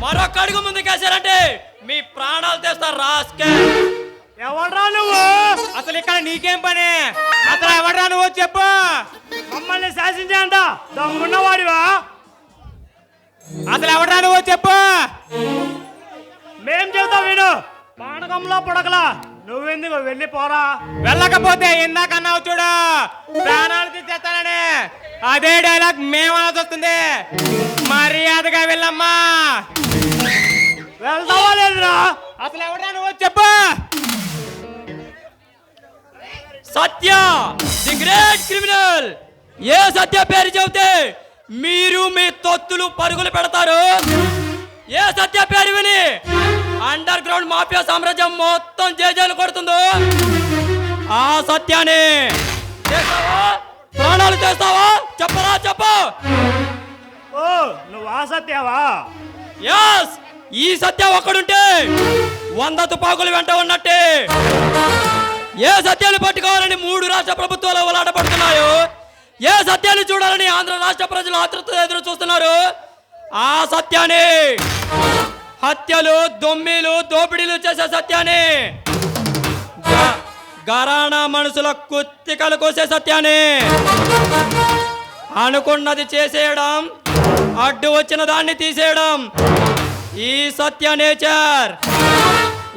మరొక అడుగు ముందు లేదంటే మీ ప్రాణాలు తెస్తారు రాస్కే. ఎవడ్రా నువ్వు? అసలు ఇక్కడ నీకేం పని? అసలు ఎవడ్రా నువ్వు? చెప్పు. మమ్మల్ని శాసించేంత దమ్మున్నవాడివా? అసలు ఎవడ్రా నువ్వు? చెప్పు. మేం చెబుతాం విను. పానకంలో పుడకలా. నువ్వెందుకు వెళ్ళిపోరా? వెళ్ళకపోతే ఇందాక చూడు. ప్రాణాలు తీసేస్తానని. అదే డైలాగ్ మేమనాల్సి వస్తుంది మర్యాదగా వెళ్ళమ్మా. వెళ్తావా లేదురా? అసలు ఎవడా నువ్వు? చెప్పు. Satya the great criminal. ఏ సత్య పేరు చెబితే మీరు మీ తొత్తులు పరుగులు పెడతారు. ఏ సత్య పేరు విని? అండర్ గ్రౌండ్ మాఫియా సామ్రాజ్యం మొత్తం జేజేలు కొడుతుందో? ఆ సత్యాన్ని చేస్తావా? ప్రాణాలు చేస్తావా? చెప్పరా? ఆ ఆసత్యావా ఎస్ ఈ సత్య ఒక్కడుంటే వంద తుపాకులు వెంట ఉన్నట్టే. ఏ సత్యాలు పట్టుకోవాలని మూడు రాష్ట్ర ప్రభుత్వాలు ఉలాటపడుతున్నాయో ఏ సత్యాన్ని చూడాలని ఆంధ్ర రాష్ట్ర ప్రజలు ఆతృత ఎదురు చూస్తున్నారు ఆ సత్యాన్ని. హత్యలు దొమ్మిలు దోపిడీలు చేసే సత్యాన్ని. గరాణా మనుషుల కుత్తికలు కోసే సత్యాన్ని. అనుకున్నది చేసేయడం అడ్డు వచ్చిన దాన్ని తీసేయడం. ఈ సత్య నేచర్.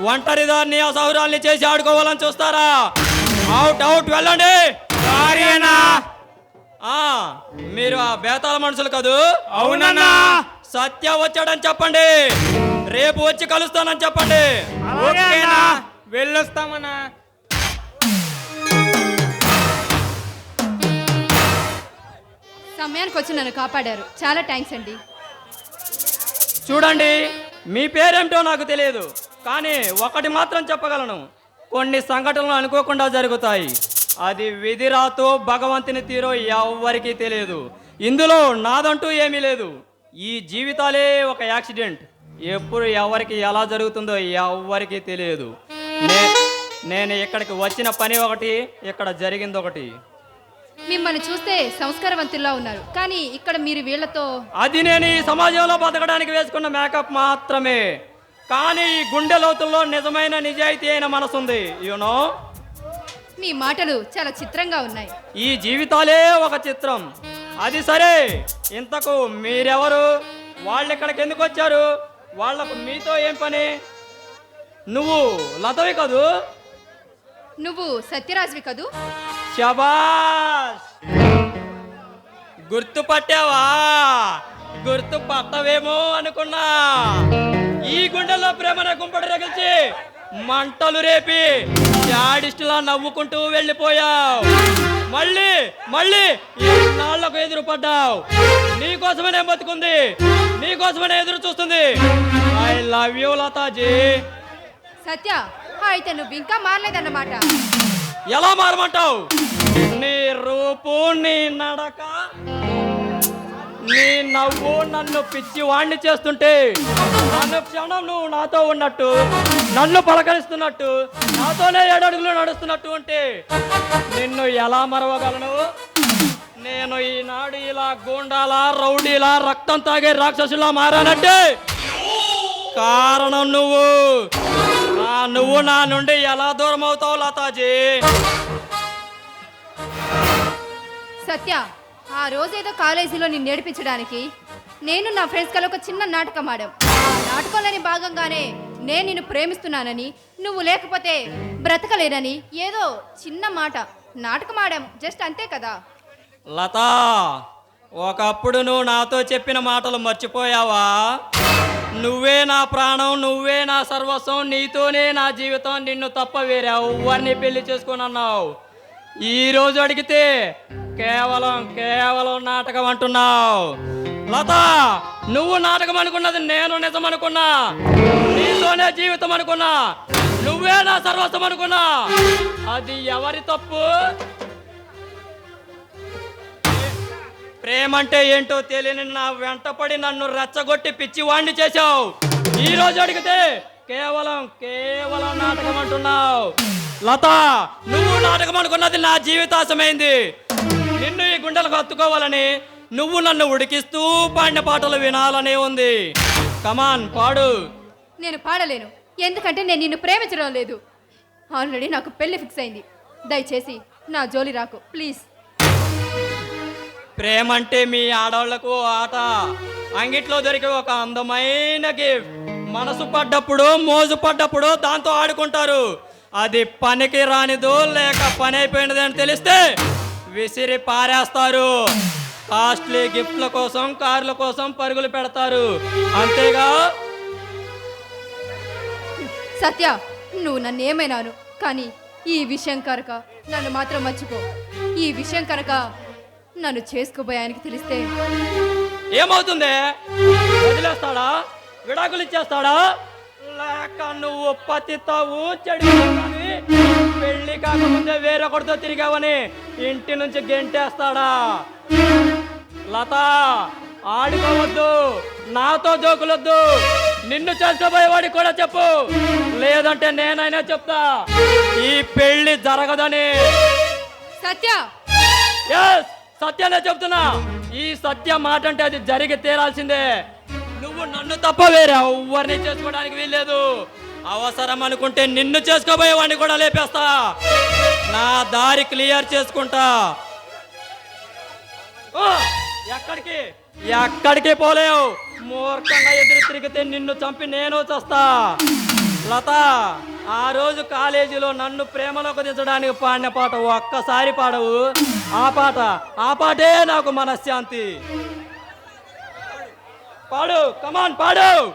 ఒంటరి దాన్ని అసౌరాల్ని చేసి ఆడుకోవాలని చూస్తారా? అవుట్ అవుట్ వెళ్ళండి. మీరు ఆ బేతాల మనుషులు కదూ? అవునన్నా. సత్య వచ్చాడని చెప్పండి. రేపు వచ్చి కలుస్తానని చెప్పండి. వెళ్ళొస్తామన్నా. సమయానికి వచ్చి నన్ను కాపాడారు. చాలా థ్యాంక్స్ అండి. చూడండి మీ పేరేమిటో నాకు తెలియదు కానీ ఒకటి మాత్రం చెప్పగలను. కొన్ని సంఘటనలు అనుకోకుండా జరుగుతాయి. అది విధిరాతో భగవంతుని తీరో ఎవ్వరికీ తెలియదు. ఇందులో నాదంటూ ఏమీ లేదు. ఈ జీవితాలే ఒక యాక్సిడెంట్. ఎప్పుడు ఎవరికి ఎలా జరుగుతుందో ఎవ్వరికీ తెలియదు. నేను ఇక్కడికి వచ్చిన పని ఒకటి ఇక్కడ జరిగింది ఒకటి. మిమ్మల్ని చూస్తే సంస్కారవంతుల్లా ఉన్నారు. కానీ ఇక్కడ మీరు వీళ్ళతో అది నేను ఈ సమాజంలో బతకడానికి వేసుకున్న మేకప్ మాత్రమే. కానీ ఈ గుండె లోతుల్లో నిజమైన నిజాయితీ అయిన మనసుంది. యూనో మీ మాటలు చాలా చిత్రంగా ఉన్నాయి. ఈ జీవితాలే ఒక చిత్రం. అది సరే. ఇంతకు మీరెవరు? వాళ్ళు ఇక్కడికి ఎందుకు వచ్చారు? వాళ్ళకు మీతో ఏం పని? నువ్వు లతవి కదూ? నువ్వు సత్యరాజ్వి కదూ? శబాష్! గుర్తుపట్టావా? గుర్తు పట్టవేమో అనుకున్నా. ఈ గుండెల్లో ప్రేమన గుంపడి రగిల్చి మంటలు రేపి జాడిస్టులా నవ్వుకుంటూ వెళ్ళిపోయావు. మళ్ళీ మళ్ళీ నాళ్ళకు ఎదురు పడ్డావు నీకోసమనే బతుకుంది. నీకోసమనే ఎదురు చూస్తుంది. I love you Lataji. Satya అయితే నువ్వు ఇంకా మారలేదన్నమాట. ఎలా మారమంటావు? నీ రూపు నీ నడక నీ నవ్వు నన్ను పిచ్చి వాణ్ణి చేస్తుంటే నన్ను క్షణం నువ్వు నాతో ఉన్నట్టు నన్ను పలకరిస్తున్నట్టు నాతోనే ఏడడుగులు నడుస్తున్నట్టు ఉంటే నిన్ను ఎలా మరవగలను? నేను ఈనాడు ఇలా గూండాలా రౌడీలా రక్తం తాగే రాక్షసులా మారానంటే కారణం నువ్వు. నువ్వు నా నుండి ఎలా దూరం అవుతావు లతాజీ? సత్య ఆ రోజేదో కాలేజీలో నిన్ను నేర్పించడానికి నేను నా ఫ్రెండ్స్ కలిసి ఒక చిన్న నాటకం ఆడాం. ఆ నాటకంలోని భాగంగానే నేను నిన్ను ప్రేమిస్తున్నానని నువ్వు లేకపోతే బ్రతకలేనని ఏదో చిన్న మాట నాటకం ఆడాం జస్ట్ అంతే కదా. లత ఒకప్పుడు నువ్వు నాతో చెప్పిన మాటలు మర్చిపోయావా? నువ్వే నా ప్రాణం నువ్వే నా సర్వస్వం నీతోనే నా జీవితం నిన్ను తప్ప వేరే ఎవరిని పెళ్ళి చేసుకున్నావు ఈ రోజు అడిగితే కేవలం కేవలం నాటకం అంటున్నావు. లత నువ్వు నాటకం అనుకున్నది నేను నిజం అనుకున్నా నీతోనే జీవితం అనుకున్నా నువ్వే నా సర్వస్వం అనుకున్నా. అది ఎవరి తప్పు? ప్రేమంటే ఏంటో తెలియని నా వెంటపడి నన్ను రెచ్చగొట్టి పిచ్చివాణ్ణి చేశావు. ఈ రోజు అడిగితే కేవలం కేవలం నాటకం అంటున్నావు. లత నువ్వు నాటకం అనుకున్నది నా జీవితాశమైంది. నిన్ను ఈ గుండెలకు హత్తుకోవాలని నువ్వు నన్ను ఉడికిస్తూ పాడిన పాటలు వినాలనే ఉంది. కమాన్ పాడు. నేను పాడలేను. ఎందుకంటే నేను నిన్ను ప్రేమించడం లేదు. ఆల్రెడీ నాకు పెళ్ళి ఫిక్స్ అయింది. దయచేసి నా జోలి రాకు ప్లీజ్ ప్రేమ అంటే మీ ఆడవాళ్ళకు ఆట. అంగిట్లో దొరికే ఒక అందమైన గిఫ్ట్. మనసు పడ్డప్పుడు మోజు పడ్డప్పుడు దాంతో ఆడుకుంటారు. అది పనికి రానిదో లేక పని అయిపోయినది అని తెలిస్తే విసిరి పారేస్తారు. కాస్ట్లీ గిఫ్ట్ల కోసం కార్ల కోసం పరుగులు పెడతారు. అంతేగా? సత్య నువ్వు నన్ను ఏమైనాను కానీ ఈ విషయం కనుక నన్ను మాత్రం మర్చిపో. ఈ విషయం కనుక నన్ను చేసుకోబోయానికి తెలిస్తే. ఏమవుతుంది? వదిలేస్తాడా? విడాకులు ఇచ్చేస్తాడా లేక నువ్వు పతితావు చెడు పెళ్ళి కాకముందే వేరొకరితో తిరిగావని ఇంటి నుంచి గెంటేస్తాడా? లత ఆడుకోవద్దు. నాతో జోకులొద్దు. నిన్ను చేసుకోబోయేవాడికి కూడా చెప్పు. లేదంటే నేనైనా చెప్తా. ఈ పెళ్ళి జరగదని. సత్య! ఎస్ సత్యాలే చెప్తున్నా. ఈ సత్య మాట అంటే అది జరిగి తీరాల్సిందే. నువ్వు నన్ను తప్ప వేరే ఎవరిని చేసుకోవడానికి వీల్లేదు. అవసరం అనుకుంటే నిన్ను చేసుకోబోయేవాడిని కూడా లేపేస్తా. నా దారి క్లియర్ చేసుకుంటా. ఓ, ఎక్కడికి? ఎక్కడికి పోలేవు? మూర్ఖంగా ఎదురు తిరిగితే నిన్ను చంపి నేను చస్తా. లత ఆ రోజు కాలేజీలో నన్ను ప్రేమలోకి దించడానికి పాడిన పాట ఒక్కసారి పాడవు. ఆ పాట ఆ పాటే నాకు మనశ్శాంతి. పాడు కమాన్ పాడు.